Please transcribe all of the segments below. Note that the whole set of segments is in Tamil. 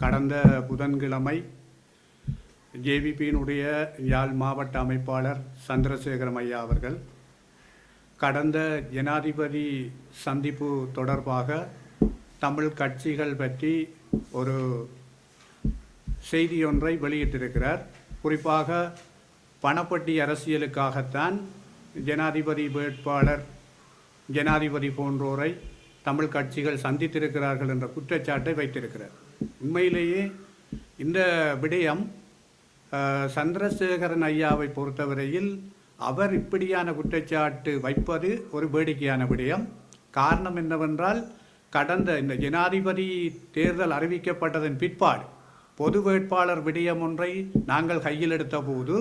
கடந்த புதன்கிழமை ஜேவிபியினுடைய யாழ் மாவட்ட அமைப்பாளர் சந்திரசேகரம் ஐயா அவர்கள் கடந்த ஜனாதிபதி சந்திப்பு தொடர்பாக தமிழ் கட்சிகள் பற்றி ஒரு செய்தியொன்றை வெளியிட்டிருக்கிறார். குறிப்பாக பணப்பட்டி அரசியலுக்காகத்தான் ஜனாதிபதி வேட்பாளர் ஜனாதிபதி போன்றோரை தமிழ் கட்சிகள் சந்தித்திருக்கிறார்கள் என்ற குற்றச்சாட்டை வைத்திருக்கிறார். உண்மையிலேயே இந்த விடயம் சந்திரசேகரன் ஐயாவை பொறுத்தவரையில் அவர் இப்படியான குற்றச்சாட்டு வைப்பது ஒரு வேடிக்கையான விடயம். காரணம் என்னவென்றால் கடந்த இந்த ஜனாதிபதி தேர்தல் அறிவிக்கப்பட்டதன் பிற்பாடு பொது வேட்பாளர் விடயம் ஒன்றை நாங்கள் கையில் எடுத்த போது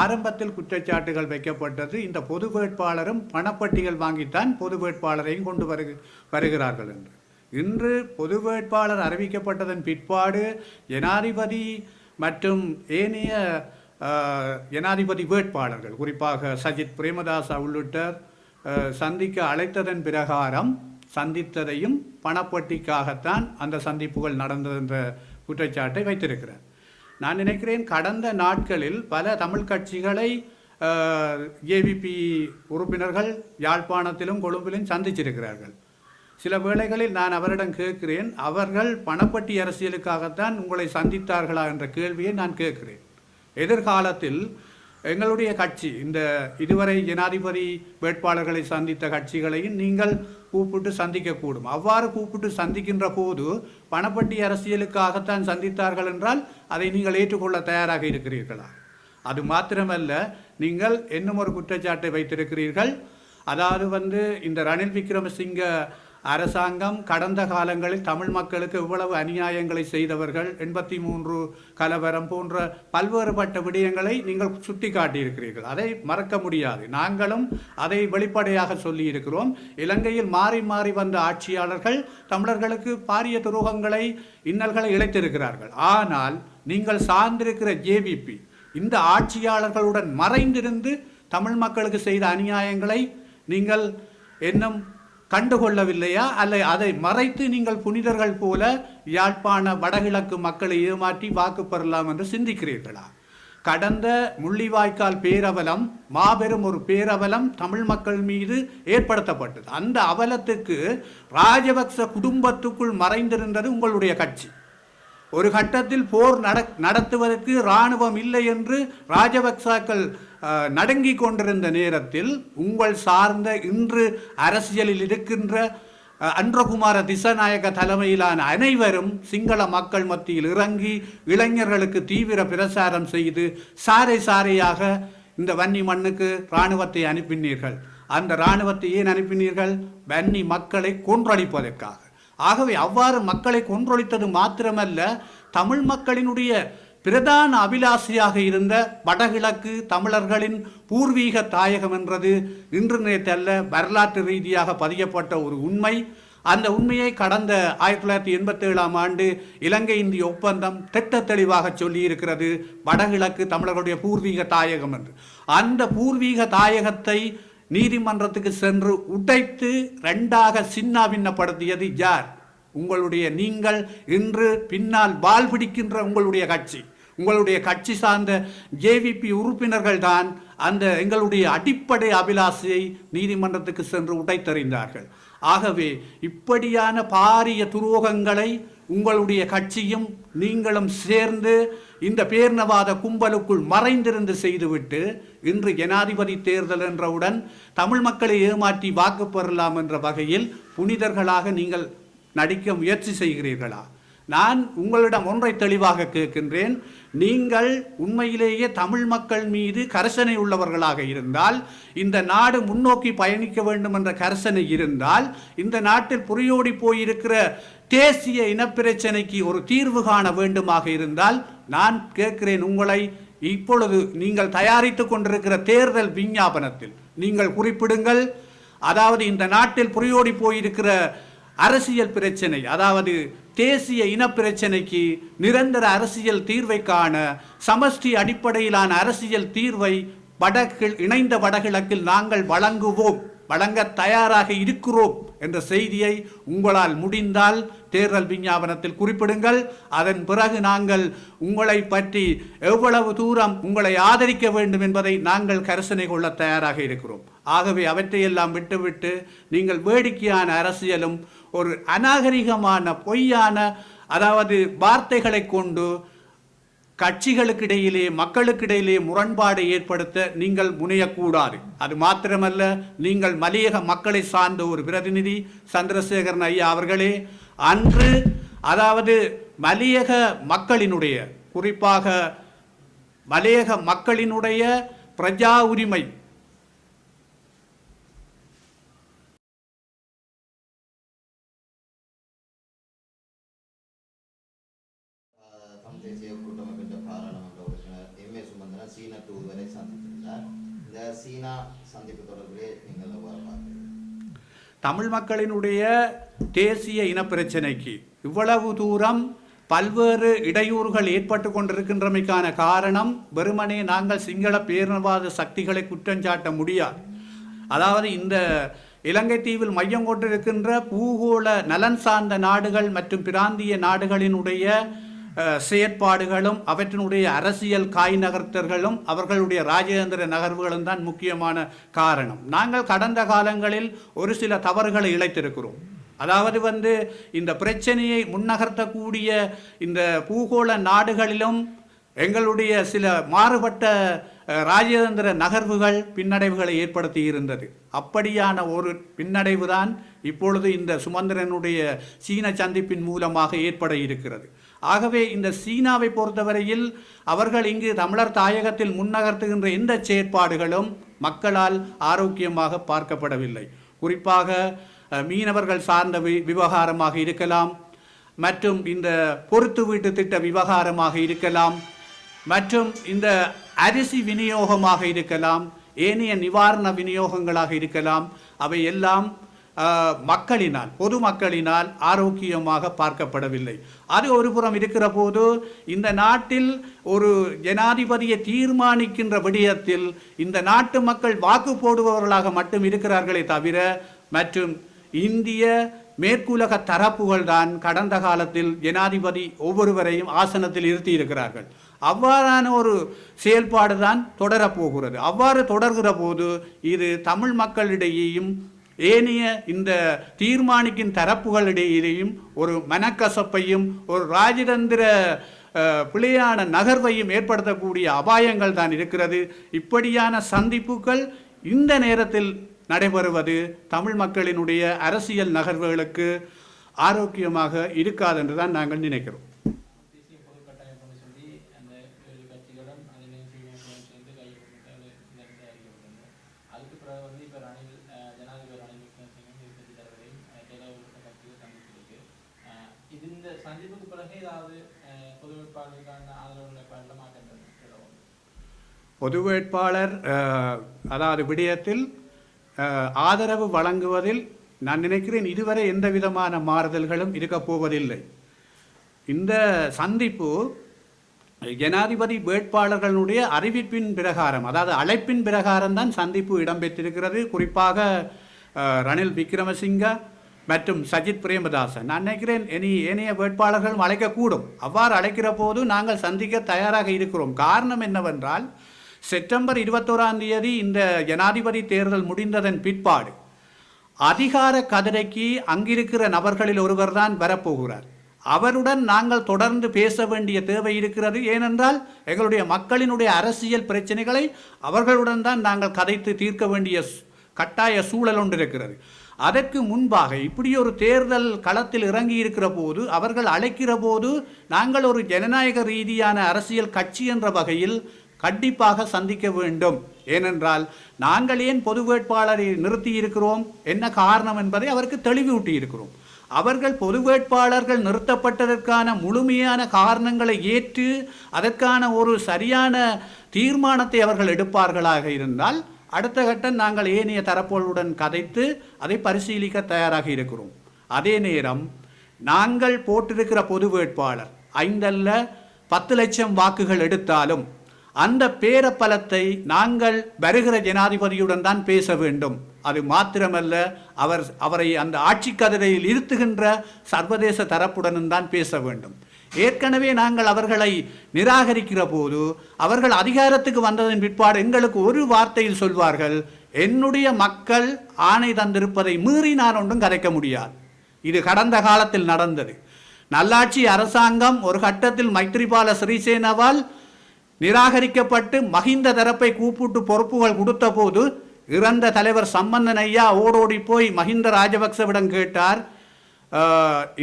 ஆரம்பத்தில் குற்றச்சாட்டுகள் வைக்கப்பட்டது. இந்த பொது வேட்பாளரும் பணப்பட்டிகள் வாங்கித்தான் பொது வேட்பாளரையும் கொண்டு வருக வருகிறார்கள் என்று. இன்று பொது வேட்பாளர் அறிவிக்கப்பட்டதன் பிற்பாடு ஜனாதிபதி மற்றும் ஏனைய ஜனாதிபதி வேட்பாளர்கள் குறிப்பாக சஜித் பிரேமதாசா உள்ளிட்ட சந்திக்க அழைத்ததன் பிரகாரம் சந்தித்ததையும் பணப்பட்டிக்காகத்தான் அந்த சந்திப்புகள் நடந்தது என்ற குற்றச்சாட்டை வைத்திருக்கிறார். நான் நினைக்கிறேன் கடந்த நாட்களில் பல தமிழ் கட்சிகளை ஏவிபி உறுப்பினர்கள் யாழ்ப்பாணத்திலும் கொழும்பிலும் சந்திச்சிருக்கிறார்கள். சில வேளைகளில் நான் அவரிடம் கேட்கிறேன் அவர்கள் பணப்பட்டி அரசியலுக்காகத்தான் உங்களை சந்தித்தார்களா? என்ற கேள்வியை நான் கேட்கிறேன். எதிர்காலத்தில் எங்களுடைய கட்சி இந்த இதுவரை ஜனாதிபதி வேட்பாளர்களை சந்தித்த கட்சிகளையும் நீங்கள் கூப்பிட்டு சந்திக்கக்கூடும். அவ்வாறு கூப்பிட்டு சந்திக்கின்ற போது பணப்பட்டி அரசியலுக்காகத்தான் சந்தித்தார்கள் என்றால் அதை நீங்கள் ஏற்றுக்கொள்ள தயாராக இருக்கிறீர்களா? அது மாத்திரமல்ல நீங்கள் இன்னும் ஒரு குற்றச்சாட்டை வைத்திருக்கிறீர்கள். அதாவது வந்து இந்த ரணில் விக்ரமசிங்க அரசாங்கம் கடந்த காலங்களில் தமிழ் மக்களுக்கு இவ்வளவு அநியாயங்களை செய்தவர்கள் எண்பத்தி மூன்று கலவரம் போன்ற பல்வேறுபட்ட விடயங்களை நீங்கள் சுட்டி காட்டியிருக்கிறீர்கள் அதை மறக்க முடியாது. நாங்களும் அதை வெளிப்படையாக சொல்லியிருக்கிறோம். இலங்கையில் மாறி மாறி வந்த ஆட்சியாளர்கள் தமிழர்களுக்கு பாரிய துரோகங்களை இன்னல்களை இழைத்திருக்கிறார்கள். ஆனால் நீங்கள் சார்ந்திருக்கிற ஜேவிபி இந்த ஆட்சியாளர்களுடன் மறைந்திருந்து தமிழ் மக்களுக்கு செய்த அநியாயங்களை நீங்கள் இன்னும் கண்டுகொள்ளவில்லையா? அல்ல அதை மறைத்து நீங்கள் புனிதர்கள் போல யாழ்ப்பாண வடகிழக்கு மக்களை ஏமாற்றி வாக்கு பெறலாம் என்று சிந்திக்கிறீர்களா? கடந்த முள்ளிவாய்க்கால் பேரவலம் மாபெரும் ஒரு பேரவலம் தமிழ் மக்கள் மீது ஏற்படுத்தப்பட்டது. அந்த அவலத்துக்கு ராஜபக்ச குடும்பத்துக்குள் மறைந்திருந்தது உங்களுடைய கட்சி. ஒரு கட்டத்தில் போர் நட நடத்துவதற்கு இராணுவம் இல்லை என்று ராஜபக்சாக்கள் அஹ், நடுங்கிக் கொண்டிருந்த நேரத்தில் உங்கள் சார்ந்த இன்று அரசியலில் இருக்கின்ற அன்றகுமார திசநாயக தலைமையிலான அனைவரும் சிங்கள மக்கள் மத்தியில் இறங்கி இளைஞர்களுக்கு தீவிர பிரசாரம் செய்து சாரை சாரையாக இந்த வன்னி மண்ணுக்கு இராணுவத்தை அனுப்பினீர்கள். அந்த இராணுவத்தை ஏன் அனுப்பினீர்கள்? வன்னி மக்களை கொன்றளிப்பதற்காக ஆகவே அவ்வாறு மக்களை கொன்றொழித்தது மாத்திரமல்ல தமிழ் மக்களினுடைய பிரதான அபிலாஷையாக இருந்த வடகிழக்கு தமிழர்களின் பூர்வீக தாயகம் என்றது இன்று நேற்றல்ல வரலாற்று ரீதியாக பதியப்பட்ட ஒரு உண்மை. அந்த உண்மையை கடந்த ஆயிரத்தி தொள்ளாயிரத்தி எண்பத்தி ஏழாம் ஆண்டு இலங்கை இந்திய ஒப்பந்தம் திட்ட தெளிவாக சொல்லியிருக்கிறது வடகிழக்கு தமிழர்களுடைய பூர்வீக தாயகம் என்று. அந்த பூர்வீக தாயகத்தை நீதிமன்றத்துக்கு சென்று உடைத்து ரெண்டாக சின்னாபின்னப்படுத்தியது யார்? உங்களுடைய நீங்கள் இன்று பின்னால் வால் பிடிக்கின்ற உங்களுடைய கட்சி. உங்களுடைய கட்சி சார்ந்த ஜேவிபி உறுப்பினர்கள் தான் அந்த எங்களுடைய அடிப்படை அபிலாஷையை நீதிமன்றத்துக்கு சென்று உடைத்தறிந்தார்கள். ஆகவே இப்படியான பாரிய துரோகங்களை உங்களுடைய கட்சியும் நீங்களும் சேர்ந்து இந்த பேர்ணவாத கும்பலுக்குள் மறைந்திருந்து செய்துவிட்டு இன்று ஜனாதிபதி தேர்தல் என்றவுடன் தமிழ் மக்களை ஏமாற்றி வாக்கு பெறலாம் என்ற வகையில் புனிதர்களாக நீங்கள் நடிக்க முயற்சி செய்கிறீர்களா? நான் உங்களிடம் ஒன்றை தெளிவாக கேட்கின்றேன். நீங்கள் உண்மையிலேயே தமிழ் மக்கள் மீது கரசனை உள்ளவர்களாக இருந்தால் இந்த நாடு முன்னோக்கி பயணிக்க வேண்டும் என்ற கரசனை இருந்தால் இந்த நாட்டில் புரியோடி போயிருக்கிற தேசிய இனப்பிரச்சனைக்கு ஒரு தீர்வு காண வேண்டுமாக இருந்தால் நான் கேட்கிறேன் உங்களை இப்பொழுது நீங்கள் தயாரித்துக் கொண்டிருக்கிற தேர்தல் விஞ்ஞாபனத்தில் நீங்கள் குறிப்பிடுங்கள். அதாவது இந்த நாட்டில் புரியோடி போயிருக்கிற அரசியல் பிரச்சனை அதாவது தேசிய இனப்பிரச்சனைக்கு நிரந்தர அரசியல் தீர்வை காண சமஷ்டி அடிப்படையிலான அரசியல் தீர்வை வடகிழ் இணைந்த வடகிழக்கில் நாங்கள் வழங்குவோம். வழங்க தயாராக இருக்கிறோம் என்ற செய்தியை உங்களால் முடிந்தால் தேர்தல் விஞ்ஞாபனத்தில் குறிப்பிடுங்கள். அதன் பிறகு நாங்கள் உங்களை பற்றி எவ்வளவு தூரம் உங்களை ஆதரிக்க வேண்டும் என்பதை நாங்கள் கரிசனை கொள்ள தயாராக இருக்கிறோம். ஆகவே அவற்றையெல்லாம் விட்டுவிட்டு நீங்கள் வேடிக்கையான அரசியலும் ஒரு அநாகரிகமான பொய்யான அதாவது வார்த்தைகளை கொண்டு கட்சிகளுக்கிடையிலே மக்களுக்கிடையிலே முரண்பாடை ஏற்படுத்த நீங்கள் முனையக்கூடாது. அது மாத்திரமல்ல நீங்கள் மலையக மக்களை சார்ந்த ஒரு பிரதிநிதி சந்திரசேகரன் ஐயா அவர்களே அன்று அதாவது மலையக மக்களினுடைய குறிப்பாக மலையக மக்களினுடைய பிரஜா உரிமை தேசிய கூட்டமைப்பு எம் சீனா வரை சந்தித்திருந்தார். இந்த சீனா சந்திப்பு தொடர்பிலே நீங்கள் எவ்வாறு பார்க்கிறீர்கள்? தமிழ் மக்களினுடைய தேசிய இனப்பிரச்சனைக்கு இவ்வளவு தூரம் பல்வேறு இடையூறுகள் ஏற்பட்டு கொண்டிருக்கின்றமைக்கான காரணம் வெறுமனே நாங்கள் சிங்கள பேரினவாத சக்திகளை குற்றஞ்சாட்ட முடியாது. அதாவது இந்த இலங்கை தீவில் மையம் கொண்டிருக்கின்ற பூகோள நலன் சார்ந்த நாடுகள் மற்றும் பிராந்திய நாடுகளினுடைய செயற்பாடுகளும் அவற்றினுடைய அரசியல் காய் நகர்த்தர்களும் அவர்களுடைய ராஜேந்திர நகர்வுகளும் தான் முக்கியமான காரணம். நாங்கள் கடந்த காலங்களில் ஒரு சில தவறுகளை இழைத்திருக்கிறோம். அதாவது வந்து இந்த பிரச்சனையை முன்னகர்த்தக்கூடிய இந்த பூகோள நாடுகளிலும் எங்களுடைய சில மாறுபட்ட ராஜதந்திர நகர்வுகள் பின்னடைவுகளை ஏற்படுத்தி இருந்தது. அப்படியான ஒரு பின்னடைவு தான் இப்பொழுது இந்த சுமந்திரனுடைய சீன சந்திப்பின் மூலமாக ஏற்பட இருக்கிறது. ஆகவே இந்த சீனாவை பொறுத்தவரையில் அவர்கள் இங்கு தமிழர் தாயகத்தில் முன்னகர்த்துகின்ற எந்த செயற்பாடுகளும் மக்களால் ஆரோக்கியமாக பார்க்கப்படவில்லை. குறிப்பாக மீனவர்கள் சார்ந்த வி- விவகாரமாக இருக்கலாம் மற்றும் இந்த பொறுத்து வீட்டு திட்ட விவகாரமாக இருக்கலாம் மற்றும் இந்த அரிசி விநியோகமாக இருக்கலாம் ஏனைய நிவாரண விநியோகங்களாக இருக்கலாம் அவை எல்லாம் மக்களினால் பொதுமக்களினால் ஆரோக்கியமாக பார்க்கப்படவில்லை. அது ஒரு புறம் இருக்கிற போது இந்த நாட்டில் ஒரு ஜனாதிபதியை தீர்மானிக்கின்ற விடயத்தில் இந்த நாட்டு மக்கள் வாக்கு போடுபவர்களாக மட்டும் இருக்கிறார்களே தவிர மற்றும் இந்திய மேற்குலக தரப்புகள் தான் கடந்த காலத்தில் ஜனாதிபதி ஒவ்வொருவரையும் ஆசனத்தில் இருத்தி இருக்கிறார்கள் அவ்வாறான ஒரு செயல்பாடு தான் தொடரப்போகிறது. அவ்வாறு தொடர்கிற போது இது தமிழ் மக்களிடையேயும் ஏனைய இந்த தீர்மானிக்கும் தரப்புகளிடையிலேயும் ஒரு மனக்கசப்பையும் ஒரு ராஜதந்திர பிழையான நகர்வையும் ஏற்படுத்தக்கூடிய அபாயங்கள் தான் இருக்கிறது. இப்படியான சந்திப்புகள் இந்த நேரத்தில் நடைபெறுவது தமிழ் மக்களினுடைய அரசியல் நகர்வுகளுக்கு ஆரோக்கியமாக இருக்காது என்று தான் நாங்கள் நினைக்கிறோம் தேசிய பொது கட்டமைப்புன்னு சொல்லி அந்த ஏழு கட்சிகளும் அதில் சீனியர்களும் சேர்ந்து கையெழுத்து இந்த இந்த அறிவிக்கப்பட்டது அதுக்கு பிறகு வந்து இப்போ ரணில் அஹ், ஜனாதிபதி ரணில் விக்ரமசிங்கம் எதிர்க்கட்சி தலைவரையும் அஹ், சில உறுப்பினர் கட்சிகள் சந்திச்சிருக்கு அஹ், இது இந்த சந்திப்புக்கு பிறகு ஏதாவது பொது வேட்பாளருக்கான ஆதரவு நிலைப்பாட்டில் மாற்றம் பொது வேட்பாளர் அதாவது விடயத்தில் ஆதரவு வழங்குவதில் நான் நினைக்கிறேன் இதுவரை எந்த விதமான மாறுதல்களும் இருக்கப் போவதில்லை. இந்த சந்திப்பு ஜனாதிபதி வேட்பாளர்களுடைய அறிவிப்பின் பிரகாரம் அதாவது அழைப்பின் பிரகாரம் தான் சந்திப்பு இடம்பெற்றிருக்கிறது. குறிப்பாக ரணில் விக்ரமசிங்க மற்றும் சஜித் பிரேமதாசன். நான் நினைக்கிறேன் இனி ஏனைய வேட்பாளர்களும் அழைக்கக்கூடும். அவ்வாறு அழைக்கிற போது நாங்கள் சந்திக்க தயாராக இருக்கிறோம். காரணம் என்னவென்றால் செப்டம்பர் இருபத்தோராம் தேதி இந்த ஜனாதிபதி தேர்தல் முடிந்ததன் பிற்பாடு அதிகார கதிரைக்கு அங்கிருக்கிற நபர்களில் ஒருவர் தான் வரப்போகிறார். அவருடன் நாங்கள் தொடர்ந்து பேச வேண்டிய தேவை இருக்கிறது. ஏனென்றால் எங்களுடைய மக்களினுடைய அரசியல் பிரச்சனைகளை அவர்களுடன் தான் நாங்கள் கதைத்து தீர்க்க வேண்டிய கட்டாய சூழல் ஒன்று இருக்கிறது. அதற்கு முன்பாக இப்படி ஒரு தேர்தல் களத்தில் இறங்கி இருக்கிற போது அவர்கள் அழைக்கிற போது நாங்கள் ஒரு ஜனநாயக ரீதியான அரசியல் கட்சி என்ற வகையில் கண்டிப்பாக சந்திக்க வேண்டும். ஏனென்றால் நாங்கள் ஏன் பொது வேட்பாளரை நிறுத்தி இருக்கிறோம் என்ன காரணம் என்பதை அவருக்கு தெளிவூட்டி இருக்கிறோம் அவர்கள் பொது வேட்பாளர்கள் நிறுத்தப்பட்டதற்கான முழுமையான காரணங்களை ஏற்று அதற்கான ஒரு சரியான தீர்மானத்தை அவர்கள் எடுப்பார்களாக இருந்தால் அடுத்த கட்டம் நாங்கள் ஏனைய தரப்புகளுடன் கதைத்து அதை பரிசீலிக்க தயாராக இருக்கிறோம். அதே நேரம் நாங்கள் போட்டிருக்கிற பொது வேட்பாளர் ஐந்தல்ல பத்து லட்சம் வாக்குகள் எடுத்தாலும் அந்த பேரப்பலத்தை நாங்கள் வருகிற ஜனாதிபதியுடன் தான் பேச வேண்டும். அது மாத்திரமல்ல அவர் அவரை அந்த ஆட்சி கதிரையில் இருத்துகின்ற சர்வதேச தரப்புடனும் தான் பேச வேண்டும். ஏற்கனவே நாங்கள் அவர்களை நிராகரிக்கிற போது அவர்கள் அதிகாரத்துக்கு வந்ததன் பிற்பாடு எங்களுக்கு ஒரு வார்த்தையில் சொல்வார்கள் என்னுடைய மக்கள் ஆணை தந்திருப்பதை மீறி நான் ஒன்றும் கதைக்க முடியாது. இது கடந்த காலத்தில் நடந்தது. நல்லாட்சி அரசாங்கம் ஒரு கட்டத்தில் மைத்ரிபால சிறிசேனவால் நிராகரிக்கப்பட்டு மஹிந்த தரப்பை கூப்பிட்டு பொறுப்புகள் கொடுத்த போது இறந்த தலைவர் சம்பந்தன் ஐயா ஓடோடி போய் மஹிந்த ராஜபக்சவிடம் கேட்டார்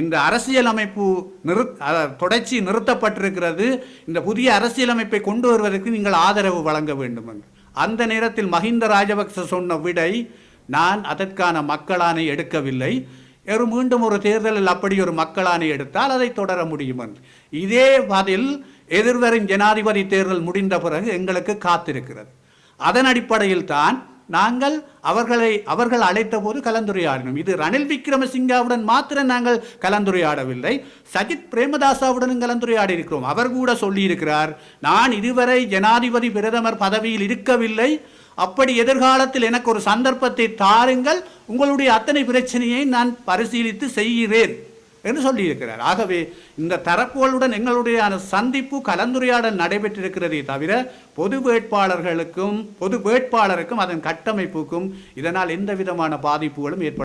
இந்த அரசியலமைப்பு நிறு தொடர்ச்சி நிறுத்தப்பட்டிருக்கிறது. இந்த புதிய அரசியலமைப்பை கொண்டு வருவதற்கு நீங்கள் ஆதரவு வழங்க வேண்டும் என்று அந்த நேரத்தில் மஹிந்த ராஜபக்ச சொன்ன விடை நான் அதற்கான மக்களானை எடுக்கவில்லை. ஒரு மீண்டும் ஒரு தேர்தலில் அப்படி ஒரு மக்களானை எடுத்தால் அதை தொடர முடியும் என்று இதே பதில் எதிர்வரும் ஜனாதிபதி தேர்தல் முடிந்த பிறகு எங்களுக்கு காத்திருக்கிறது. அதன் அடிப்படையில் தான் நாங்கள் அவர்களை அவர்கள் அழைத்த போது கலந்துரையாடினோம். இது ரணில் விக்ரமசிங்காவுடன் மாத்திரம் நாங்கள் கலந்துரையாடவில்லை. சஜித் பிரேமதாசாவுடனும் கலந்துரையாடி இருக்கிறோம் அவர் கூட சொல்லியிருக்கிறார் நான் இதுவரை ஜனாதிபதி பிரதமர் பதவியில் இருக்கவில்லை. அப்படி எதிர்காலத்தில் எனக்கு ஒரு சந்தர்ப்பத்தை தாருங்கள். உங்களுடைய அத்தனை பிரச்சனையை நான் பரிசீலித்து செய்கிறேன். என்று சொல்லியிருக்கிறார். ஆகவே இந்த தரப்புகளுடன் எங்களுடைய சந்திப்பு கலந்துரையாடல் நடைபெற்றிருக்கிறதே தவிர பொது வேட்பாளர்களுக்கும் பொது வேட்பாளருக்கும் அதன் கட்டமைப்புக்கும் இதனால் எந்த விதமான பாதிப்புகளும் ஏற்பட